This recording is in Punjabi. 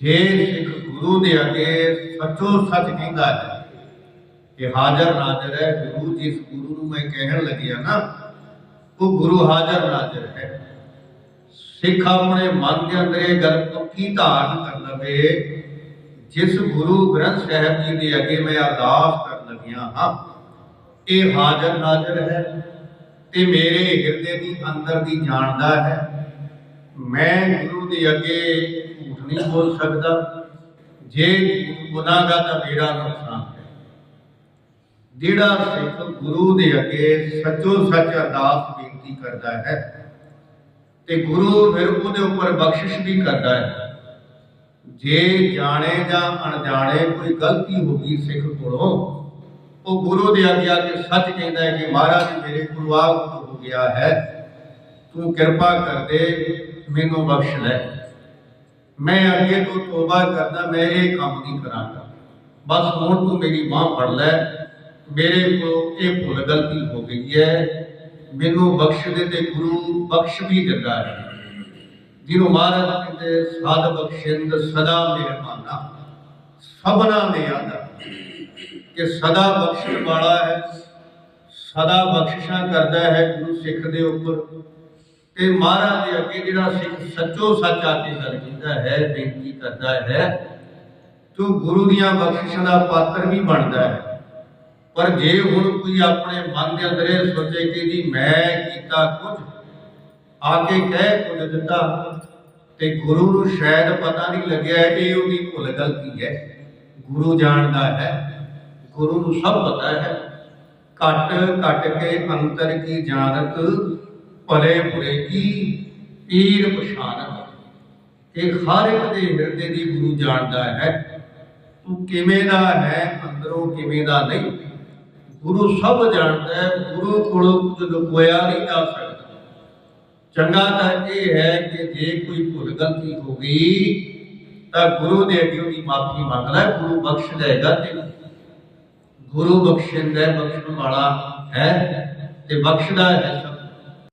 ਜੇ ਸਿੱਖ ਗੁਰੂ ਦੇ ਅੱਗੇ ਸੱਚੋ ਸੱਚ ਕਹਿੰਦਾ ਹੈ ਕਿ ਹਾਜ਼ਰ ਨਾਜ਼ਰ ਹੈ, ਗੁਰੂ ਜਿਸ ਗੁਰੂ ਨੂੰ ਮੈਂ ਕਹਿਣ ਲੱਗਿਆ ਨਾ, ਉਹ ਗੁਰੂ ਹਾਜ਼ਰ ਨਾਜ਼ਰ ਹੈ। ਸਿੱਖ ਆਪਣੇ ਮਨ ਦੇ ਅੰਦਰ ਇਹ ਗੱਲ ਪੱਕੀ ਧਾਰਨ ਕਰ ਲਵੇ ਜਿਸ ਗੁਰੂ ਗ੍ਰੰਥ ਸਾਹਿਬ ਜੀ ਦੇ ਅੱਗੇ ਮੈਂ ਅਰਦਾਸ ਕਰਨ ਲੱਗਿਆ ਹਾਂ, ਇਹ ਹਾਜ਼ਰ ਨਾਜ਼ਰ ਹੈ ਤੇ ਮੇਰੇ ਹਿਰਦੇ ਦੀ ਅੰਦਰ ਦੀ ਜਾਣਦਾ ਹੈ। ਮੈਂ ਗੁਰੂ ਦੇ ਅੱਗੇ ਨਹੀਂ ਬੋਲ ਸਕਦਾ, ਜੇ ਗੁਨਾਹਗਾ ਤਾਂ ਮੇਰਾ ਨੁਕਸਾਨ ਹੈ। ਜਿਹੜਾ ਸਿੱਖ ਗੁਰੂ ਦੇ ਅੱਗੇ ਸੱਚੋ ਸੱਚ ਅਰਦਾਸ ਬੇਨਤੀ ਕਰਦਾ ਹੈ ਤੇ ਗੁਰੂ ਫਿਰ ਉਹਦੇ ਉੱਪਰ ਬਖਸ਼ਿਸ਼ ਵੀ ਕਰਦਾ ਹੈ। ਜੇ ਜਾਣੇ ਜਾਂ ਅਣਜਾਣੇ ਕੋਈ ਗਲਤੀ ਹੋ ਗਈ ਸਿੱਖ ਕੋਲੋਂ, ਉਹ ਗੁਰੂ ਦੇ ਅੱਗੇ ਆ ਕੇ ਸੱਚ ਕਹਿੰਦਾ ਹੈ ਕਿ ਮਹਾਰਾਜ ਮੇਰੇ ਗੁਰੂ ਆਹ ਹੋ ਗਿਆ ਹੈ। ਤੂੰ ਕਿਰਪਾ ਕਰ ਦੇ ਮੈਨੂੰ ਬਖਸ਼ ਲੈ। ਮੈਂ ਅੱਗੇ ਤੋਂ ਤੋਬਾ ਕਰਦਾ ਮੈਂ ਇਹ ਕੰਮ ਨਹੀਂ ਕਰਾਂਗਾ ਬਸ ਹੁਣ ਤੂੰ ਮੇਰੀ ਬਾਹ ਫੜ ਲੈ ਮੇਰੇ ਕੋਲ ਇਹ ਭੁੱਲ ਗਲਤੀ ਹੋ ਗਈ ਹੈ ਮੈਨੂੰ ਬਖਸ਼ ਦੇ ਤੇ ਗੁਰੂ ਬਖਸ਼ ਵੀ ਦਿੰਦਾ ਹੈ ਜਿਹਨੂੰ ਮਹਾਰਾਜ ਕਹਿੰਦੇ ਸਾਧ ਬਖਸ਼ਿੰਦ ਸਦਾ ਮਿਹਰਬਾਨਾ ਸਭਨਾ ਦੇ ਆਂਦਾ ਕਿ ਸਦਾ ਬਖਸ਼ਣ ਵਾਲਾ ਹੈ ਸਦਾ ਬਖਸ਼ਿਸ਼ਾਂ ਕਰਦਾ ਹੈ ਗੁਰੂ ਸਿੱਖ ਦੇ ਉੱਪਰ ਤੇ ਮਹਾਰਾਜ ਦੇ ਅੱਗੇ ਜਿਹੜਾ ਸਿੱਖ ਸੱਚੋ ਸੱਚ ਆ ਕੇ ਗੱਲ ਹੈ ਬੇਨਤੀ ਕਰਦਾ ਹੈ, ਤੂੰ ਗੁਰੂ ਦੀਆਂ ਬਖਸ਼ਿਸ਼ਾਂ ਦਾ ਪਾਤਰ ਵੀ ਬਣਦਾ ਹੈ। ਪਰ ਜੇ ਹੁਣ ਕੋਈ ਆਪਣੇ ਮਨ ਦੇ ਅੰਦਰ ਇਹ ਸੋਚੇ ਕਿ ਜੀ ਮੈਂ ਕੀਤਾ ਕੁਝ, ਆ ਕੇ ਕਹਿ ਕੁਝ ਦਿੱਤਾ, ਤੇ ਗੁਰੂ ਨੂੰ ਸ਼ਾਇਦ ਪਤਾ ਨਹੀਂ ਲੱਗਿਆ ਇਹ ਉਹਦੀ ਭੁੱਲ ਗਲਤੀ ਹੈ। ਗੁਰੂ ਜਾਣਦਾ ਹੈ, ਗੁਰੂ ਨੂੰ ਸਭ ਪਤਾ ਹੈ। ਘਟ ਘਟ ਕੇ ਅੰਤਰ ਕੀ ਜਾਣਤ ਭਲੇ ਬੁਰੇ ਕੀ ਪੀਰ ਪਛਾਨਤ ਇਹ ਹਰ ਇੱਕ ਦੇ ਹਿਰਦੇ ਦੀ ਗੁਰੂ ਜਾਣਦਾ ਹੈ। ਤੂੰ ਕਿਵੇਂ ਦਾ ਹੈ, ਅੰਦਰੋਂ ਕਿਵੇਂ ਦਾ ਨਹੀਂ? ਗੁਰੂ ਸਭ ਜਾਣਦਾ ਹੈ, ਗੁਰੂ ਕੋਲੋਂ ਕੁਝ ਲੁਕੋਇਆ ਨਹੀਂ ਜਾ ਸਕਦਾ। ਚੰਗਾ ਤਾਂ ਇਹ ਹੈ ਕਿ ਜੇ ਕੋਈ ਭੁੱਲ ਗਲਤੀ ਹੋ ਗਈ, ਤਾਂ ਗੁਰੂ ਦੇ ਅੱਗੇ ਉਹਦੀ ਮਾਫੀ ਮੰਗਦਾ ਗੁਰੂ ਬਖਸ਼ ਦੇਗਾ ਤੇ ਗੁਰੂ ਬਖਸ਼ਿੰਦਾ, ਬਖਸ਼ਣ ਵਾਲਾ ਹੈ ਤੇ ਬਖਸ਼ਦਾ ਹੈ ਸਭ।